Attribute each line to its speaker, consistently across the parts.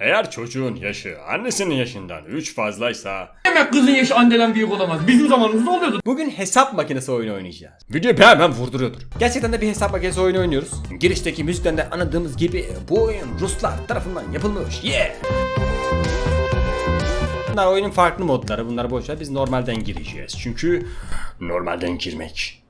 Speaker 1: Eğer çocuğun yaşı annesinin yaşından 3 fazlaysa
Speaker 2: Demek kızın yaşı anneden büyük olamaz. Bizim zamanımızda oluyordu.
Speaker 1: Bugün hesap makinesi oyunu oynayacağız. Video hemen vurduruyordur. Gerçekten de bir hesap makinesi oyunu oynuyoruz. Girişteki müzikten de anladığımız gibi bu oyun Ruslar tarafından yapılmış. Yeah! Bunlar oyunun farklı modları. Bunları boş ver. Biz normalden gireceğiz. Çünkü normalden girmek.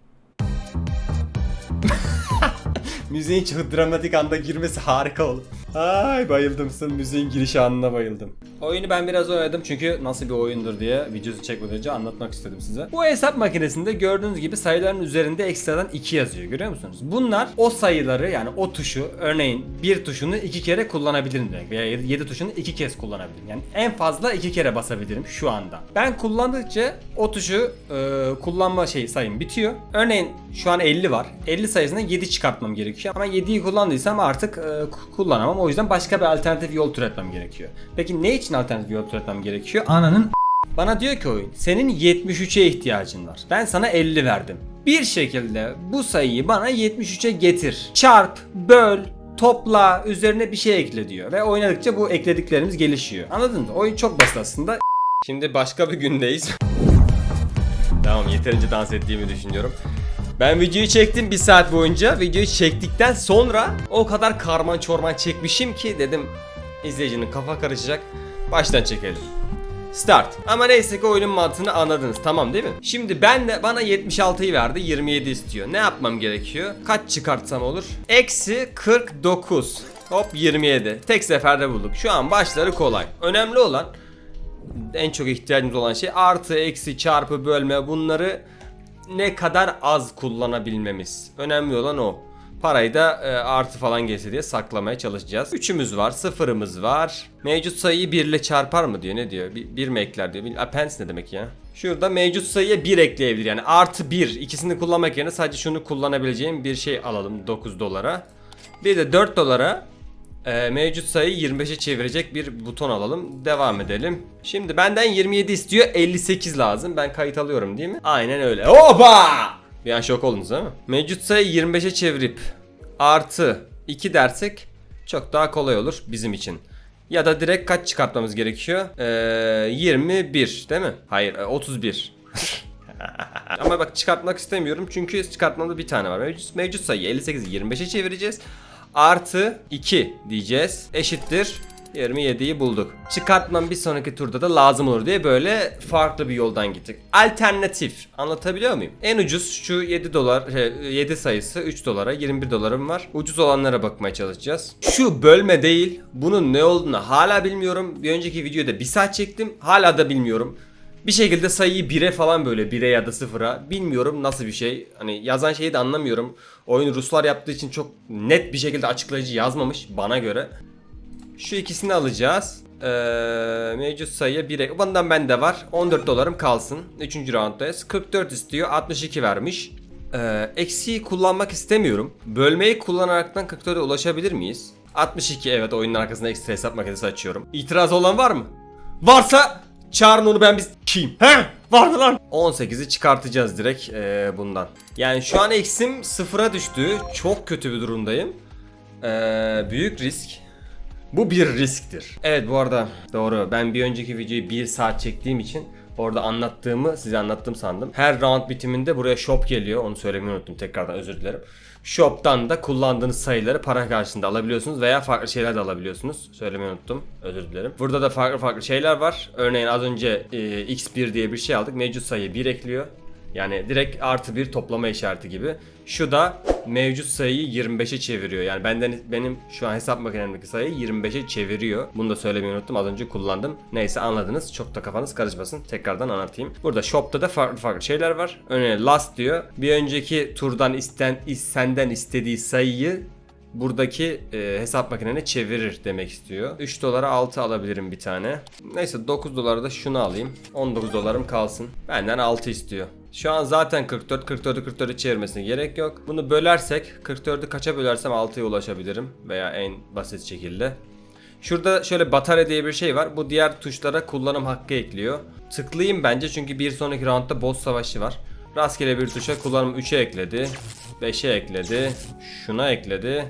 Speaker 1: Müziğin çok dramatik anda girmesi harika olur. Ay bayıldım sırf müziğin giriş anına bayıldım. Oyunu ben biraz oynadım çünkü nasıl bir oyundur diye videosu çekmeden önce anlatmak istedim size. Bu hesap makinesinde gördüğünüz gibi sayıların üzerinde ekstradan 2 yazıyor görüyor musunuz? Bunlar o sayıları yani o tuşu örneğin bir tuşunu iki kere kullanabilirim demek veya 7 tuşunu iki kez kullanabilirim. Yani en fazla iki kere basabilirim şu anda. Ben kullandıkça o tuşu e, kullanma şey sayım bitiyor. Örneğin şu an 50 var. 50 sayısından 7 çıkartmam gerekiyor. Ama 7'yi kullandıysam artık e, kullanamam. O yüzden başka bir alternatif yol türetmem gerekiyor. Peki ne için alternatif yol türetmem gerekiyor? Ananın bana diyor ki oyun senin 73'e ihtiyacın var. Ben sana 50 verdim. Bir şekilde bu sayıyı bana 73'e getir. Çarp, böl, topla, üzerine bir şey ekle diyor. Ve oynadıkça bu eklediklerimiz gelişiyor. Anladın mı? Oyun çok basit aslında. Şimdi başka bir gündeyiz. Tamam yeterince dans ettiğimi düşünüyorum. Ben videoyu çektim bir saat boyunca. Videoyu çektikten sonra o kadar karman çorman çekmişim ki dedim izleyicinin kafa karışacak. Baştan çekelim. Start. Ama neyse ki oyunun mantığını anladınız tamam değil mi? Şimdi ben de bana 76'yı verdi 27 istiyor. Ne yapmam gerekiyor? Kaç çıkartsam olur? Eksi 49. Hop 27. Tek seferde bulduk. Şu an başları kolay. Önemli olan en çok ihtiyacımız olan şey artı, eksi, çarpı, bölme bunları ne kadar az kullanabilmemiz. Önemli olan o. Parayı da e, artı falan gelse diye saklamaya çalışacağız. Üçümüz var, sıfırımız var. Mevcut sayıyı 1 ile çarpar mı diyor. Ne diyor? 1 mi ekler diyor. Appends ne demek ya? Şurada mevcut sayıya 1 ekleyebilir yani. Artı 1. İkisini kullanmak yerine sadece şunu kullanabileceğim bir şey alalım 9 dolara. Bir de 4 dolara ee, mevcut sayıyı 25'e çevirecek bir buton alalım. Devam edelim. Şimdi benden 27 istiyor. 58 lazım. Ben kayıt alıyorum değil mi? Aynen öyle. Oba! Bir an şok oldunuz değil mi? Mevcut sayıyı 25'e çevirip artı 2 dersek çok daha kolay olur bizim için. Ya da direkt kaç çıkartmamız gerekiyor? Ee, 21 değil mi? Hayır e, 31. Ama bak çıkartmak istemiyorum çünkü çıkartmamda bir tane var. Mevcut, mevcut sayı 58'i 25'e çevireceğiz. Artı 2 diyeceğiz. Eşittir 27'yi bulduk. Çıkartmam bir sonraki turda da lazım olur diye böyle farklı bir yoldan gittik. Alternatif anlatabiliyor muyum? En ucuz şu 7 dolar şey, 7 sayısı 3 dolara 21 dolarım var. Ucuz olanlara bakmaya çalışacağız. Şu bölme değil. Bunun ne olduğunu hala bilmiyorum. Bir önceki videoda bir saat çektim. Hala da bilmiyorum. Bir şekilde sayıyı 1'e falan böyle 1'e ya da 0'a bilmiyorum nasıl bir şey. Hani yazan şeyi de anlamıyorum. Oyun Ruslar yaptığı için çok net bir şekilde açıklayıcı yazmamış bana göre. Şu ikisini alacağız. Ee, mevcut sayıya 1'e. Bundan bende var. 14 dolarım kalsın. 3. rounddayız. 44 istiyor. 62 vermiş. Ee, eksiği kullanmak istemiyorum. Bölmeyi kullanaraktan 44'e ulaşabilir miyiz? 62 evet oyunun arkasında ekstra hesap makinesi açıyorum. İtiraz olan var mı? Varsa çağırın onu ben biz kim? He? Var mı lan? 18'i çıkartacağız direkt ee, bundan. Yani şu an eksim sıfıra düştü. Çok kötü bir durumdayım. Ee, büyük risk. Bu bir risktir. Evet bu arada doğru. Ben bir önceki videoyu 1 saat çektiğim için orada anlattığımı size anlattım sandım. Her round bitiminde buraya shop geliyor. Onu söylemeyi unuttum. Tekrardan özür dilerim. Shop'tan da kullandığınız sayıları para karşılığında alabiliyorsunuz veya farklı şeyler de alabiliyorsunuz. Söylemeyi unuttum. Özür dilerim. Burada da farklı farklı şeyler var. Örneğin az önce e, X1 diye bir şey aldık. Mevcut sayı 1 ekliyor. Yani direkt artı bir toplama işareti gibi. Şu da mevcut sayıyı 25'e çeviriyor. Yani benden benim şu an hesap makinemdeki sayıyı 25'e çeviriyor. Bunu da söylemeyi unuttum. Az önce kullandım. Neyse anladınız. Çok da kafanız karışmasın. Tekrardan anlatayım. Burada shop'ta da farklı farklı şeyler var. Örneğin last diyor. Bir önceki turdan isten senden istediği sayıyı buradaki e, hesap makinene çevirir demek istiyor. 3 dolara 6 alabilirim bir tane. Neyse 9 dolara da şunu alayım. 19 dolarım kalsın. Benden 6 istiyor. Şu an zaten 44, 44'ü 44'ü çevirmesine gerek yok. Bunu bölersek 44'ü kaça bölersem 6'ya ulaşabilirim. Veya en basit şekilde. Şurada şöyle batarya diye bir şey var. Bu diğer tuşlara kullanım hakkı ekliyor. Tıklayayım bence çünkü bir sonraki roundda boss savaşı var. Rastgele bir tuşa kullanım 3'e ekledi. 5'e ekledi. Şuna ekledi.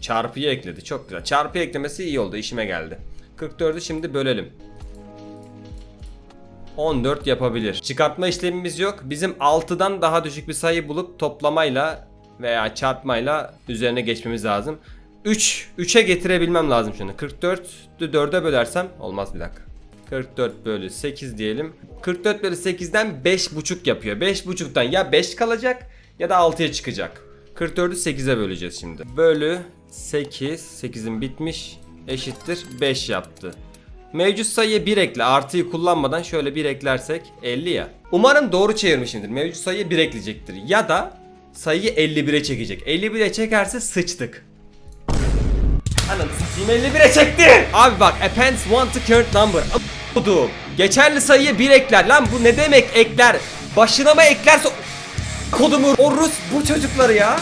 Speaker 1: Çarpıyı ekledi. Çok güzel. Çarpı eklemesi iyi oldu. işime geldi. 44'ü şimdi bölelim. 14 yapabilir. Çıkartma işlemimiz yok. Bizim 6'dan daha düşük bir sayı bulup toplamayla veya çarpmayla üzerine geçmemiz lazım. 3 3'e getirebilmem lazım şunu. 44'ü 4'e bölersem olmaz bir dakika. 44 bölü 8 diyelim. 44 bölü 8'den 5,5 yapıyor. 5,5'tan ya 5 kalacak ya da 6'ya çıkacak. 44'ü 8'e böleceğiz şimdi. Bölü 8. 8'in bitmiş. Eşittir 5 yaptı. Mevcut sayıya 1 ekle. Artıyı kullanmadan şöyle 1 eklersek 50 ya. Umarım doğru çevirmişimdir. Mevcut sayıya 1 ekleyecektir. Ya da sayıyı 51'e çekecek. 51'e çekerse sıçtık. Ananı satayım 51'e çekti. Abi bak appends want to current number. Budu. Geçerli sayıya 1 ekler. Lan bu ne demek ekler? Başına mı eklerse kodumu o Rus bu çocukları ya.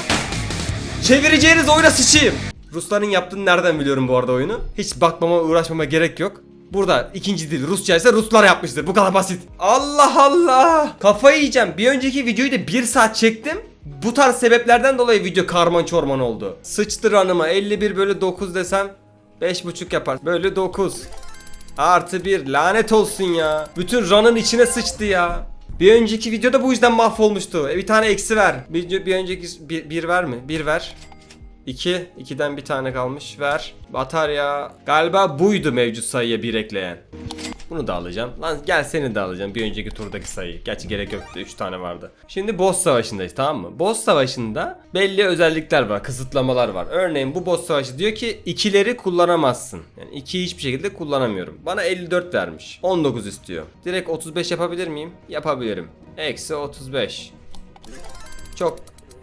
Speaker 1: Çevireceğiniz oyuna sıçayım. Rusların yaptığını nereden biliyorum bu arada oyunu? Hiç bakmama uğraşmama gerek yok. Burada ikinci dil Rusça ise Ruslar yapmıştır. Bu kadar basit. Allah Allah. Kafayı yiyeceğim. Bir önceki videoyu da 1 saat çektim. Bu tarz sebeplerden dolayı video karman çorman oldu. Sıçtır hanıma 51 bölü 9 desem 5.5 yapar. Bölü 9. Artı 1 lanet olsun ya. Bütün run'ın içine sıçtı ya. Bir önceki videoda bu yüzden mahvolmuştu. E bir tane eksi ver. Bir, bir önceki bir, bir ver mi? Bir ver. 2. 2'den bir tane kalmış. Ver. Batarya. Galiba buydu mevcut sayıya bir ekleyen. Bunu da alacağım. Lan gel seni de alacağım. Bir önceki turdaki sayı. Gerçi gerek yoktu. 3 tane vardı. Şimdi boss savaşındayız tamam mı? Boss savaşında belli özellikler var. Kısıtlamalar var. Örneğin bu boss savaşı diyor ki ikileri kullanamazsın. Yani 2'yi hiçbir şekilde kullanamıyorum. Bana 54 vermiş. 19 istiyor. Direkt 35 yapabilir miyim? Yapabilirim. Eksi 35. Çok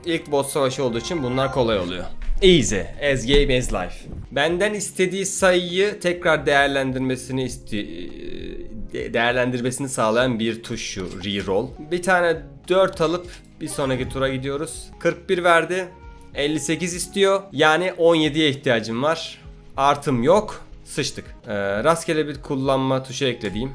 Speaker 1: ilk boss savaşı olduğu için bunlar kolay oluyor. Easy, as game as life. Benden istediği sayıyı tekrar değerlendirmesini isti de- değerlendirmesini sağlayan bir tuş şu reroll. Bir tane 4 alıp bir sonraki tura gidiyoruz. 41 verdi. 58 istiyor. Yani 17'ye ihtiyacım var. Artım yok. Sıçtık. Ee, rastgele bir kullanma tuşu eklediğim.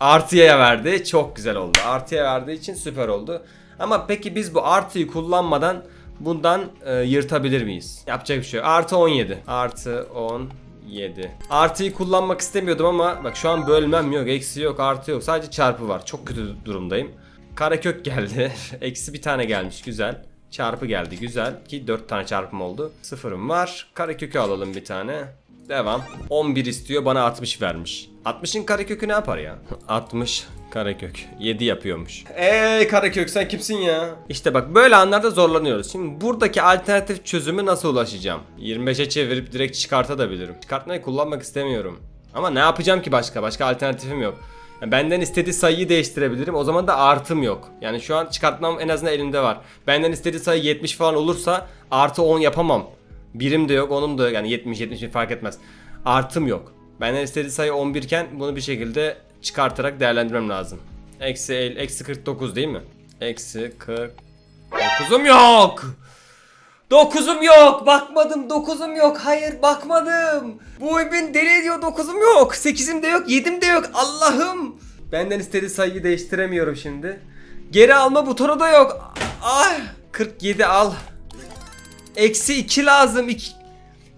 Speaker 1: Artıya verdi. Çok güzel oldu. Artıya verdiği için süper oldu. Ama peki biz bu artıyı kullanmadan bundan e, yırtabilir miyiz? Yapacak bir şey yok. Artı 17. Artı 17. Artıyı kullanmak istemiyordum ama bak şu an bölmem yok. Eksi yok. Artı yok. Sadece çarpı var. Çok kötü durumdayım. Karekök geldi. Eksi bir tane gelmiş. Güzel. Çarpı geldi. Güzel. Ki 4 tane çarpım oldu. Sıfırım var. Karekökü alalım bir tane. Devam. 11 istiyor bana 60 vermiş. 60'ın karekökü ne yapar ya? 60 karekök. 7 yapıyormuş. Eee karekök sen kimsin ya? İşte bak böyle anlarda zorlanıyoruz. Şimdi buradaki alternatif çözümü nasıl ulaşacağım? 25'e çevirip direkt çıkartabilirim. Çıkartmayı kullanmak istemiyorum. Ama ne yapacağım ki başka? Başka alternatifim yok. Yani Benden istediği sayıyı değiştirebilirim. O zaman da artım yok. Yani şu an çıkartmam en azından elimde var. Benden istediği sayı 70 falan olursa artı 10 yapamam. Birim de yok, onun da yani 70 70 fark etmez. Artım yok. Benden istediği sayı 11 iken bunu bir şekilde çıkartarak değerlendirmem lazım. Eksi, el- eksi 49 değil mi? Eksi 40. 9'um yok. 9'um yok. Bakmadım. 9'um yok. Hayır bakmadım. Bu beni deli ediyor. 9'um yok. 8'im de yok. 7'im de yok. Allah'ım. Benden istediği sayıyı değiştiremiyorum şimdi. Geri alma butonu da yok. Ah. 47 al. Eksi 2 lazım. İki-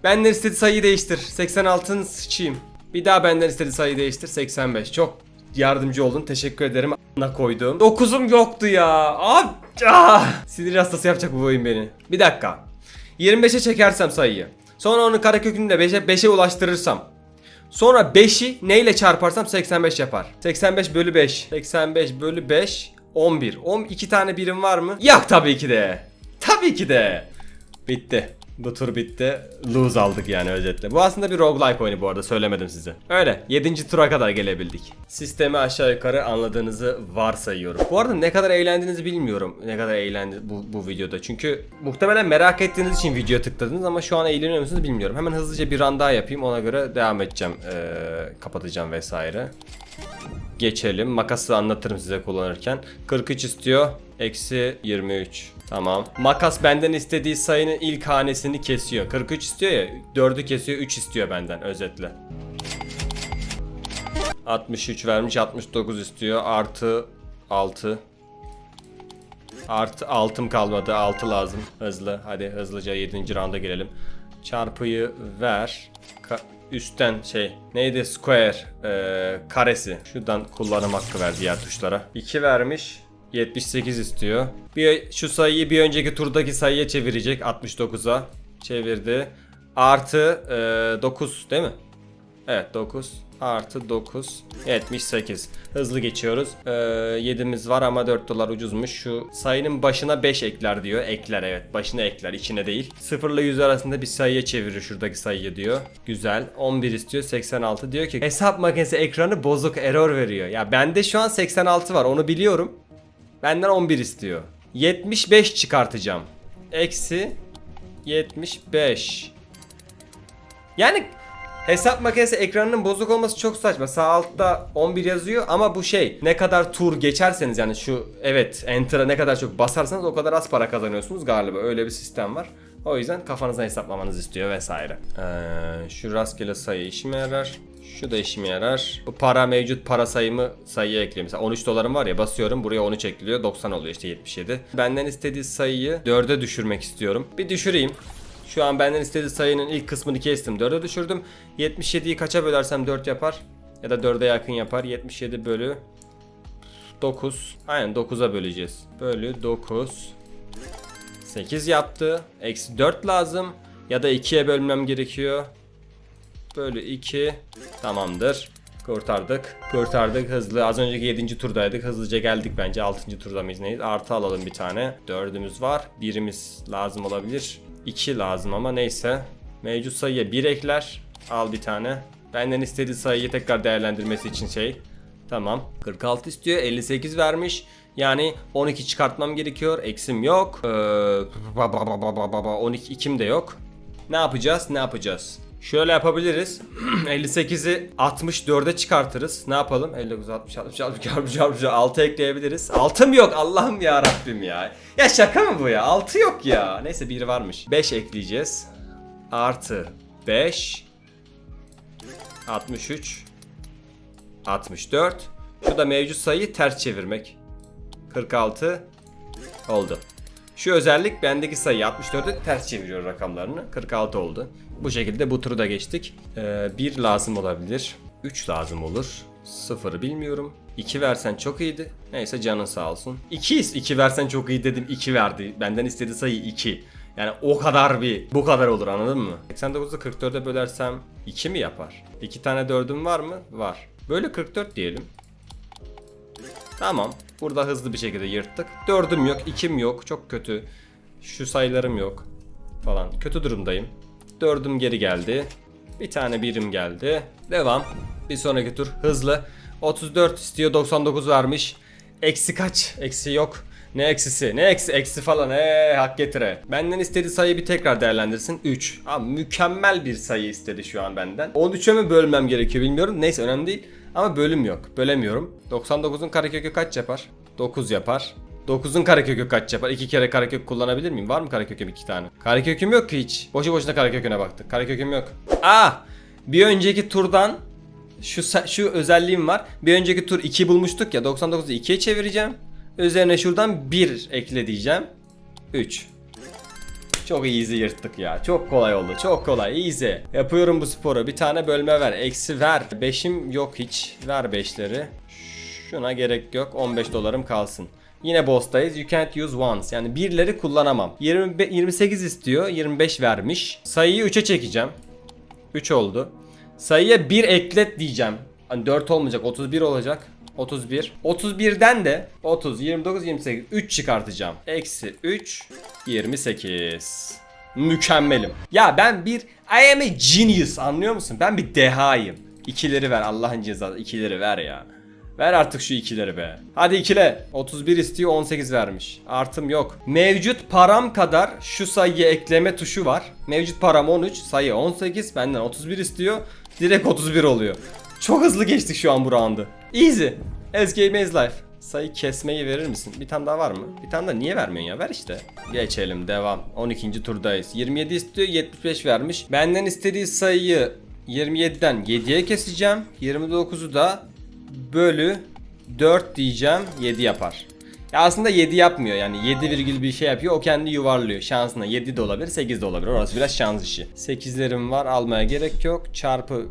Speaker 1: Benden istediği sayıyı değiştir. 86'ın sıçayım. Bir daha benden istediği sayıyı değiştir. 85. Çok yardımcı oldun. Teşekkür ederim. A**ına koydum. 9'um yoktu ya. Abi. Ah! Sinir hastası yapacak bu oyun beni. Bir dakika. 25'e çekersem sayıyı. Sonra onun karekökünü de 5'e 5'e ulaştırırsam. Sonra 5'i neyle çarparsam 85 yapar. 85 bölü 5. 85 bölü 5. 11. 12 tane birim var mı? Yok tabii ki de. Tabii ki de. Bitti. Bu tur bitti. Lose aldık yani özetle. Bu aslında bir roguelike oyunu bu arada söylemedim size. Öyle 7. tura kadar gelebildik. Sistemi aşağı yukarı anladığınızı varsayıyorum. Bu arada ne kadar eğlendiğinizi bilmiyorum. Ne kadar eğlendi bu, bu videoda. Çünkü muhtemelen merak ettiğiniz için videoya tıkladınız ama şu an eğleniyor musunuz bilmiyorum. Hemen hızlıca bir run daha yapayım ona göre devam edeceğim. Ee, kapatacağım vesaire. Geçelim. Makası anlatırım size kullanırken. 43 istiyor. Eksi 23. Tamam. Makas benden istediği sayının ilk hanesini kesiyor. 43 istiyor ya. 4'ü kesiyor. 3 istiyor benden özetle. 63 vermiş. 69 istiyor. Artı 6. Artı altım kalmadı. 6 lazım. Hızlı. Hadi hızlıca 7. rounda gelelim. Çarpıyı ver. Üstten şey neydi square ee, karesi. Şuradan kullanım hakkı ver diğer tuşlara. 2 vermiş. 78 istiyor. Bir şu sayıyı bir önceki turdaki sayıya çevirecek 69'a. Çevirdi. Artı ee, 9 değil mi? Evet 9 artı 9 78 hızlı geçiyoruz. Ee, 7'miz var ama 4 dolar ucuzmuş. Şu sayının başına 5 ekler diyor. Ekler evet. Başına ekler içine değil. 0 ile 100 arasında bir sayıya çevirir şuradaki sayıyı diyor. Güzel. 11 istiyor 86 diyor ki hesap makinesi ekranı bozuk error veriyor. Ya bende şu an 86 var onu biliyorum. Benden 11 istiyor. 75 çıkartacağım. Eksi 75 yani hesap makinesi ekranının bozuk olması çok saçma. Sağ altta 11 yazıyor ama bu şey ne kadar tur geçerseniz yani şu evet enter'a ne kadar çok basarsanız o kadar az para kazanıyorsunuz galiba. Öyle bir sistem var. O yüzden kafanızdan hesaplamanızı istiyor vesaire. Ee, şu rastgele sayı işime yarar. Şu da işime yarar. Bu para mevcut para sayımı sayıya ekliyor. Mesela 13 dolarım var ya basıyorum buraya 13 ekliyor 90 oluyor işte 77. Benden istediği sayıyı 4'e düşürmek istiyorum. Bir düşüreyim. Şu an benden istediği sayının ilk kısmını kestim. 4'e düşürdüm. 77'yi kaça bölersem 4 yapar. Ya da 4'e yakın yapar. 77 bölü 9. Aynen 9'a böleceğiz. Bölü 9. 8 yaptı. Eksi 4 lazım. Ya da 2'ye bölmem gerekiyor. Bölü 2. Tamamdır. Kurtardık. Kurtardık hızlı. Az önceki 7. turdaydık. Hızlıca geldik bence. 6. turda mıyız neyiz? Artı alalım bir tane. 4'ümüz var. Birimiz lazım olabilir. 2 lazım ama neyse. Mevcut sayıya 1 ekler. Al bir tane. Benden istediği sayıyı tekrar değerlendirmesi için şey. Tamam. 46 istiyor. 58 vermiş. Yani 12 çıkartmam gerekiyor. Eksim yok. Ee, 12 ikim de yok. Ne yapacağız? Ne yapacağız? Şöyle yapabiliriz. 58'i 64'e çıkartırız. Ne yapalım? 59, 60, 60, 60, 60, 60, 6 ekleyebiliriz. 6'm yok. Allah'ım ya Rabbim ya. Ya şaka mı bu ya? 6 yok ya. Neyse biri varmış. 5 ekleyeceğiz. Artı 5 63 64 Şu da mevcut sayıyı ters çevirmek. 46 oldu. Şu özellik bendeki sayı 64'ü ters çeviriyor rakamlarını. 46 oldu. Bu şekilde bu turu da geçtik. 1 lazım olabilir. 3 lazım olur. 0'ı bilmiyorum. 2 versen çok iyiydi. Neyse canın sağ olsun. 2 2 versen çok iyi dedim. 2 verdi. Benden istediği sayı 2. Yani o kadar bir bu kadar olur anladın mı? 89'u 44'e bölersem 2 mi yapar? 2 tane 4'üm var mı? Var. Böyle 44 diyelim. Tamam. Burada hızlı bir şekilde yırttık. Dördüm yok, ikim yok. Çok kötü. Şu sayılarım yok. Falan. Kötü durumdayım. Dördüm geri geldi. Bir tane birim geldi. Devam. Bir sonraki tur hızlı. 34 istiyor 99 vermiş. Eksi kaç? Eksi yok. Ne eksisi? Ne eksi? Eksi falan. Eee hak getire. Benden istediği sayıyı bir tekrar değerlendirsin. 3. Abi mükemmel bir sayı istedi şu an benden. 13'e mi bölmem gerekiyor bilmiyorum. Neyse önemli değil. Ama bölüm yok. Bölemiyorum. 99'un karekökü kaç yapar? 9 yapar. 9'un karekökü kaç yapar? 2 kere karekök kullanabilir miyim? Var mı kareköküm 2 tane? Kareköküm yok ki hiç. Boşu boşuna kareköküne baktık. Kareköküm yok. Aa! Bir önceki turdan şu şu özelliğim var. Bir önceki tur 2 bulmuştuk ya. 99'u 2'ye çevireceğim. Üzerine şuradan 1 ekle diyeceğim. 3. Çok easy yırttık ya. Çok kolay oldu. Çok kolay. Easy. Yapıyorum bu sporu. Bir tane bölme ver. Eksi ver. 5'im yok hiç. Ver 5'leri. Şuna gerek yok. 15 dolarım kalsın. Yine boss'tayız. You can't use once. Yani birleri kullanamam. 20, 28 istiyor. 25 vermiş. Sayıyı 3'e çekeceğim. 3 oldu. Sayıya 1 eklet diyeceğim. Hani 4 olmayacak. 31 olacak. 31. 31'den de 30, 29, 28. 3 çıkartacağım. Eksi 3, 28. Mükemmelim. Ya ben bir I am a genius anlıyor musun? Ben bir dehayım. İkileri ver Allah'ın cezası. ikileri ver ya. Ver artık şu ikileri be. Hadi ikile. 31 istiyor 18 vermiş. Artım yok. Mevcut param kadar şu sayıyı ekleme tuşu var. Mevcut param 13, sayı 18. Benden 31 istiyor. Direkt 31 oluyor. Çok hızlı geçtik şu an bu roundu. Easy. As game as life. Sayı kesmeyi verir misin? Bir tane daha var mı? Bir tane daha niye vermiyorsun ya? Ver işte. Geçelim devam. 12. turdayız. 27 istiyor 75 vermiş. Benden istediği sayıyı 27'den 7'ye keseceğim. 29'u da bölü 4 diyeceğim 7 yapar. Ya aslında 7 yapmıyor yani 7 virgül bir şey yapıyor o kendi yuvarlıyor şansına 7 de olabilir 8 de olabilir orası biraz şans işi 8'lerim var almaya gerek yok çarpı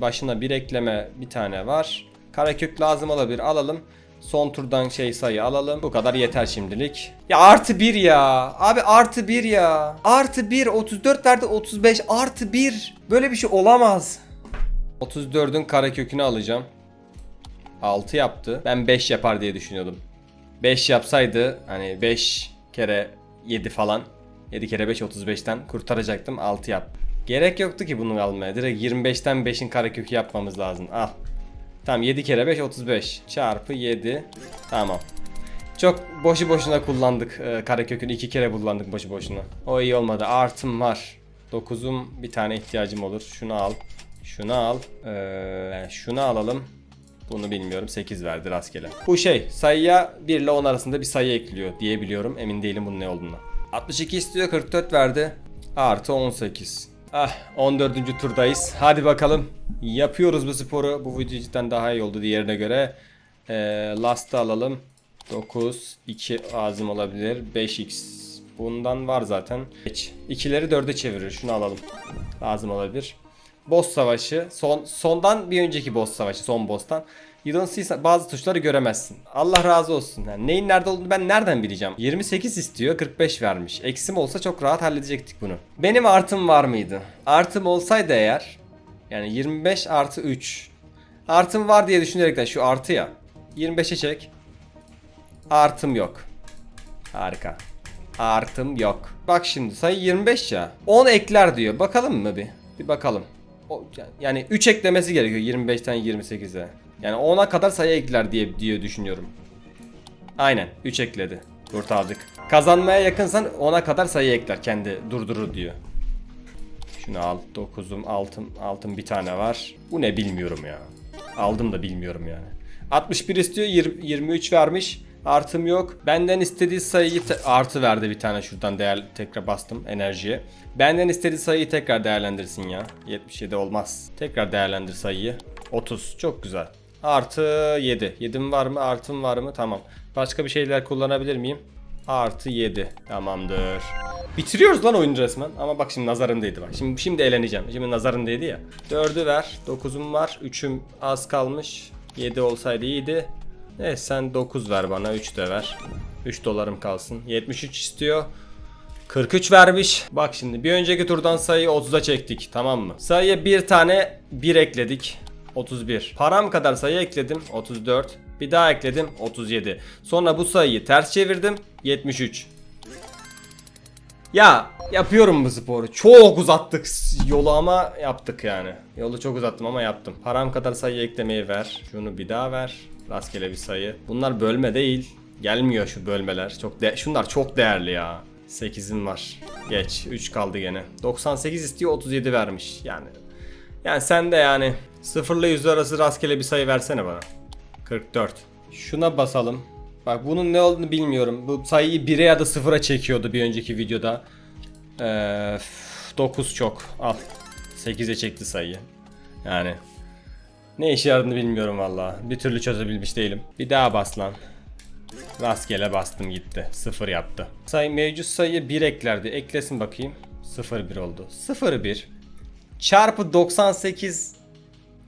Speaker 1: başına bir ekleme bir tane var karekök lazım olabilir alalım Son turdan şey sayı alalım. Bu kadar yeter şimdilik. Ya artı 1 ya. Abi artı 1 ya. Artı 1 34 verdi 35 artı 1. Böyle bir şey olamaz. 34'ün karekökünü alacağım. 6 yaptı. Ben 5 yapar diye düşünüyordum. 5 yapsaydı hani 5 kere 7 falan 7 kere 5 35'ten kurtaracaktım 6 yap. Gerek yoktu ki bunu almaya. Direkt 25'ten 5'in karekökü yapmamız lazım. Al. Tamam 7 kere 5 35 çarpı 7. Tamam. Çok boşu boşuna kullandık e, karekökünü 2 kere kullandık boşu boşuna. O iyi olmadı. Artım var. 9'um bir tane ihtiyacım olur. Şunu al. Şunu al. Ee, şunu alalım. Bunu bilmiyorum. 8 verdi rastgele. Bu şey sayıya 1 ile 10 arasında bir sayı ekliyor diye biliyorum. Emin değilim bunun ne olduğunu. 62 istiyor 44 verdi. Artı 18. Ah 14. turdayız. Hadi bakalım. Yapıyoruz bu sporu. Bu video cidden daha iyi oldu diğerine göre. Ee, last'ı alalım. 9, 2 lazım olabilir. 5x. Bundan var zaten. Geç. İkileri 4'e çevirir. Şunu alalım. Lazım olabilir. Boss savaşı. Son sondan bir önceki boss savaşı. Son boss'tan. You don't see bazı tuşları göremezsin. Allah razı olsun. Yani neyin nerede olduğunu ben nereden bileceğim? 28 istiyor 45 vermiş. Eksim olsa çok rahat halledecektik bunu. Benim artım var mıydı? Artım olsaydı eğer yani 25 artı 3. Artım var diye düşünerekten şu artı ya. 25'e çek. Artım yok. Harika. Artım yok. Bak şimdi sayı 25 ya. 10 ekler diyor. Bakalım mı bir? Bir bakalım. Yani 3 eklemesi gerekiyor 25'ten 28'e. Yani 10'a kadar sayı ekler diye diye düşünüyorum. Aynen 3 ekledi. Kurtardık. Kazanmaya yakınsan 10'a kadar sayı ekler kendi durdurur diyor. Şunu al. 9'um altın altın bir tane var. Bu ne bilmiyorum ya. Aldım da bilmiyorum yani. 61 istiyor 20, 23 vermiş. Artım yok. Benden istediği sayıyı artı verdi bir tane şuradan değer tekrar bastım enerjiye. Benden istediği sayıyı tekrar değerlendirsin ya. 77 olmaz. Tekrar değerlendir sayıyı. 30 çok güzel. Artı 7. 7'm var mı? Artım var mı? Tamam. Başka bir şeyler kullanabilir miyim? Artı 7. Tamamdır. Bitiriyoruz lan oyunu resmen. Ama bak şimdi nazarımdaydı bak. Şimdi şimdi eğleneceğim. Şimdi nazarımdaydı ya. 4'ü ver. 9'um var. 3'üm az kalmış. 7 olsaydı iyiydi. Neyse sen 9 ver bana. 3 de ver. 3 dolarım kalsın. 73 istiyor. 43 vermiş. Bak şimdi bir önceki turdan sayıyı 30'a çektik tamam mı? Sayıya bir tane 1 ekledik. 31. Param kadar sayı ekledim. 34. Bir daha ekledim. 37. Sonra bu sayıyı ters çevirdim. 73. Ya yapıyorum bu sporu. Çok uzattık yolu ama yaptık yani. Yolu çok uzattım ama yaptım. Param kadar sayı eklemeyi ver. Şunu bir daha ver. Rastgele bir sayı. Bunlar bölme değil. Gelmiyor şu bölmeler. Çok de şunlar çok değerli ya. 8'im var. Geç. 3 kaldı gene. 98 istiyor 37 vermiş. Yani yani sen de yani 0 ile 100 arası rastgele bir sayı versene bana. 44. Şuna basalım. Bak bunun ne olduğunu bilmiyorum. Bu sayıyı 1'e ya da 0'a çekiyordu bir önceki videoda. Ee, 9 çok. Al. 8'e çekti sayıyı. Yani. Ne işe yaradığını bilmiyorum valla. Bir türlü çözebilmiş değilim. Bir daha bas lan. Rastgele bastım gitti. 0 yaptı. Sayı mevcut sayıya 1 eklerdi. Eklesin bakayım. 0 1 oldu. 0 1 çarpı 98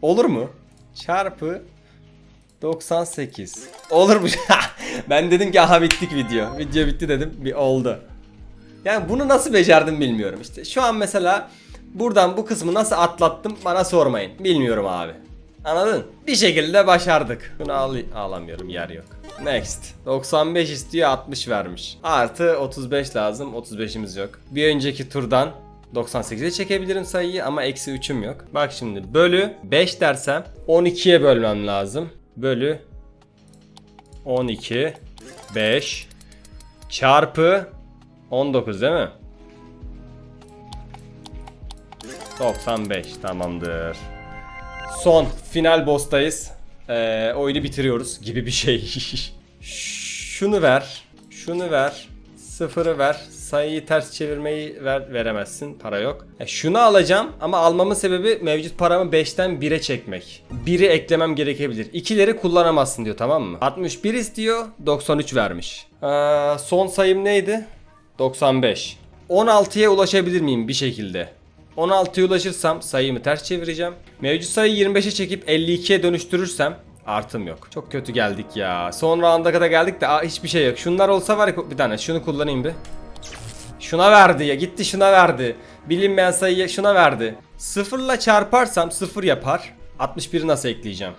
Speaker 1: olur mu? Çarpı 98. Olur mu? ben dedim ki aha bittik video. Video bitti dedim. Bir oldu. Yani bunu nasıl becerdim bilmiyorum işte. Şu an mesela buradan bu kısmı nasıl atlattım bana sormayın. Bilmiyorum abi. Anladın? Bir şekilde başardık. Bunu al alamıyorum yer yok. Next. 95 istiyor 60 vermiş. Artı 35 lazım. 35'imiz yok. Bir önceki turdan 98'e çekebilirim sayıyı ama eksi 3'üm yok. Bak şimdi bölü 5 dersem 12'ye bölmem lazım. Bölü 12 5 çarpı 19 değil mi? 95 tamamdır. Son final boss'tayız. Ee, oyunu bitiriyoruz gibi bir şey. Şunu ver. Şunu ver. Sıfırı ver. Sayıyı ters çevirmeyi ver veremezsin. Para yok. E, şunu alacağım ama almamın sebebi mevcut paramı 5'ten 1'e çekmek. 1'i eklemem gerekebilir. İkileri kullanamazsın diyor tamam mı? 61 istiyor. 93 vermiş. Ee, son sayım neydi? 95. 16'ya ulaşabilir miyim bir şekilde? 16'ya ulaşırsam sayımı ters çevireceğim. Mevcut sayıyı 25'e çekip 52'ye dönüştürürsem artım yok. Çok kötü geldik ya. Son rounda kadar geldik de aa, hiçbir şey yok. Şunlar olsa var ya bir tane şunu kullanayım bir. Şuna verdi ya gitti şuna verdi. Bilinmeyen sayıyı şuna verdi. Sıfırla çarparsam sıfır yapar. 61'i nasıl ekleyeceğim?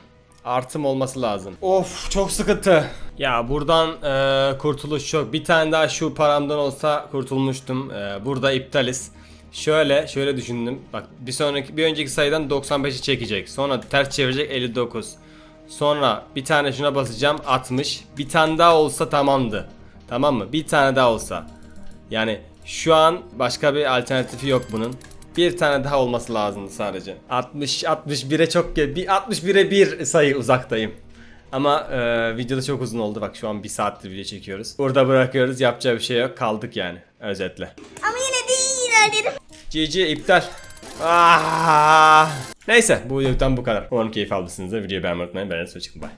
Speaker 1: Artım olması lazım. Of çok sıkıntı. Ya buradan eee, kurtuluş yok. Bir tane daha şu paramdan olsa kurtulmuştum. Eee, burada iptaliz. Şöyle şöyle düşündüm. Bak bir sonraki bir önceki sayıdan 95'i çekecek. Sonra ters çevirecek 59. Sonra bir tane şuna basacağım 60. Bir tane daha olsa tamamdı. Tamam mı? Bir tane daha olsa. Yani şu an başka bir alternatifi yok bunun. Bir tane daha olması lazımdı sadece. 60 61'e çok. Bir 61'e bir sayı uzaktayım. Ama e, videoda çok uzun oldu. Bak şu an bir saattir video çekiyoruz. Burada bırakıyoruz. Yapacağı bir şey yok. Kaldık yani. Özetle.
Speaker 3: Ama yine de iyi ilerledim.
Speaker 1: GG iptal. Ah! Neyse bu videodan bu kadar. Umarım keyif almışsınızdır. Videoyu beğenmeyi unutmayın. Ben çıkın. Bye.